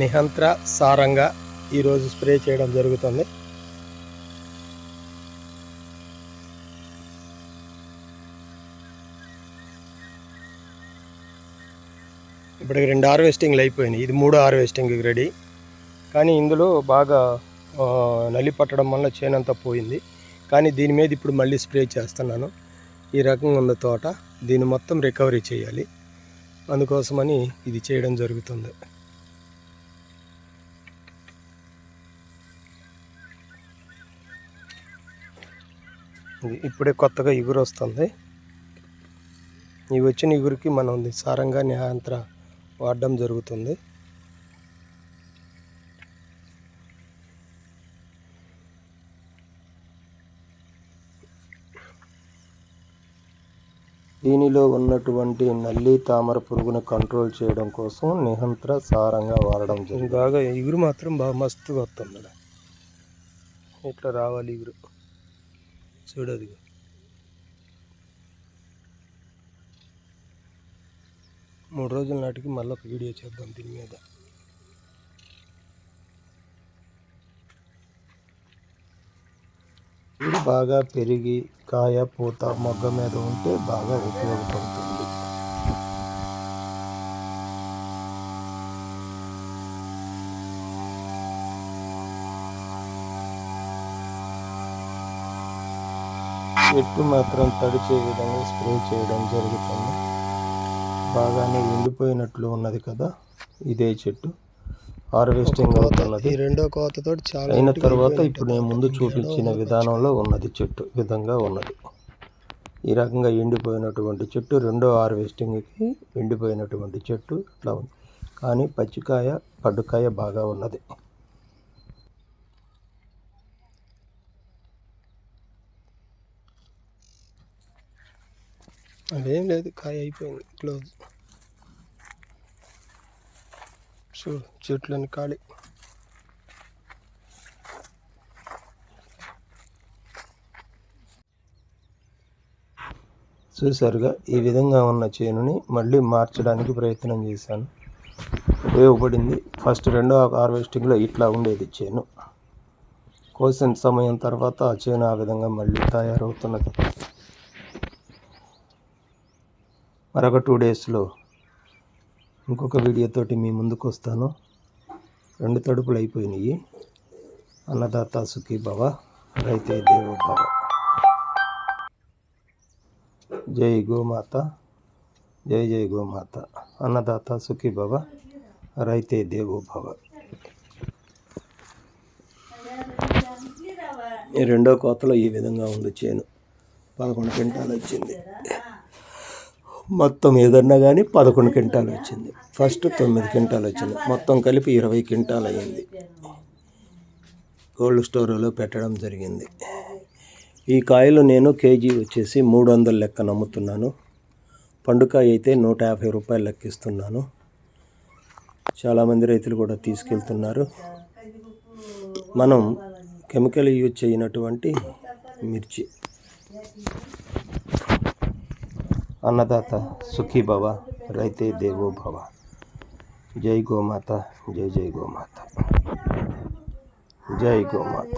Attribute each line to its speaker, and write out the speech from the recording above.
Speaker 1: నిహంత్ర సారంగా ఈరోజు స్ప్రే చేయడం జరుగుతుంది. ఇప్పటికి రెండు హార్వెస్టింగ్లు అయిపోయినాయి. ఇది మూడో హార్వెస్టింగ్ రెడీ కానీ ఇందులో బాగా నలి పట్టడం వల్ల చేనంతా పోయింది. కానీ దీని మీద ఇప్పుడు మళ్ళీ స్ప్రే చేస్తున్నాను. ఈ రకంగా ఉన్న తోట. దీన్ని మొత్తం రికవరీ చేయాలి. అందుకోసమని ఇది చేయడం జరుగుతుంది. వస్తుంది. ఇప్పుడే కొత్తగా ఇగురు వస్తుంది. ఈ వచ్చిన ఇగురికి మనం సారంగా న్యాయంత్ర వాడడం జరుగుతుంది. దీనిలో ఉన్నటువంటి నల్లి తామర పురుగును కంట్రోల్ చేయడం కోసం నిహంత్ర సారంగా వాడడం జరిగింది బాగా ఎగురు మాత్రం బాగా మస్తుగా వస్తుంది ఇట్లా రావాలి ఎగురు ఇగురు మూడు రోజుల నాటికి మళ్ళీ ఒక వీడియో చేద్దాం దీని మీద. ఇది బాగా పెరిగి కాయ పూత మొగ్గ మీద ఉంటే బాగా ఉపయోగపడుతుంది. చెట్టు మాత్రం తడిచే విధంగా స్ప్రే చేయడం జరుగుతుంది. బాగానే ఎండిపోయినట్లు ఉన్నది కదా ఇదే చెట్టు. హార్వెస్టింగ్ అవుతున్నది. రెండో కోతతో చాలా అయిన తర్వాత ఇప్పుడు నేను ముందు చూపించిన విధానంలో ఉన్నది చెట్టు విధంగా ఉన్నది. ఈ రకంగా ఎండిపోయినటువంటి చెట్టు రెండో హార్వెస్టింగ్కి ఎండిపోయినటువంటి చెట్టు ఇట్లా ఉంది. కానీ పచ్చికాయ పడ్డుకాయ బాగా ఉన్నది. అదేం లేదు కాయ అయిపోయింది క్లోజ్. చూడు చెట్లని ఖాళీ. చూసారుగా ఈ విధంగా ఉన్న చేనుని మళ్ళీ మార్చడానికి ప్రయత్నం చేశాను. ఉపయోగపడింది. ఫస్ట్ రెండో హార్వెస్టింగ్లో ఇట్లా ఉండేది చేను. కోసిన సమయం తర్వాత ఆ చేను ఆ విధంగా మళ్ళీ తయారవుతున్నది. మరొక టూ డేస్లో ఇంకొక వీడియోతోటి మీ ముందుకు వస్తాను. రెండు తడుపులు అయిపోయినాయి. అన్నదాత సుఖీ భవ రైతే దేవో భవ. జై గోమాత జై జై గోమాత. అన్నదాత సుఖీ భవ రైతే దేవో భవ. ఈ రెండో కోతలో ఈ విధంగా ఉంది చేను. పదకొండు క్వింటాలు వచ్చింది. మొత్తం ఏదన్నా కానీ పదకొండు క్వింటాలు వచ్చింది. ఫస్ట్ తొమ్మిది క్వింటాలు వచ్చింది. మొత్తం కలిపి ఇరవై క్వింటాలు అయ్యింది. కోల్డ్ స్టోర్లో పెట్టడం జరిగింది. ఈ కాయలు నేను కేజీ వచ్చేసి మూడు వందల లెక్క నమ్ముతున్నాను. పండుకాయ అయితే నూట యాభై రూపాయలు లెక్కిస్తున్నాను. చాలామంది రైతులు కూడా తీసుకెళ్తున్నారు. మనం కెమికల్ యూజ్ చేయనటువంటి మిర్చి. అన్నదాత సుఖీ భవ రైతే దేవో భవ జై గోమాత జై జై గోమాత జై గోమాత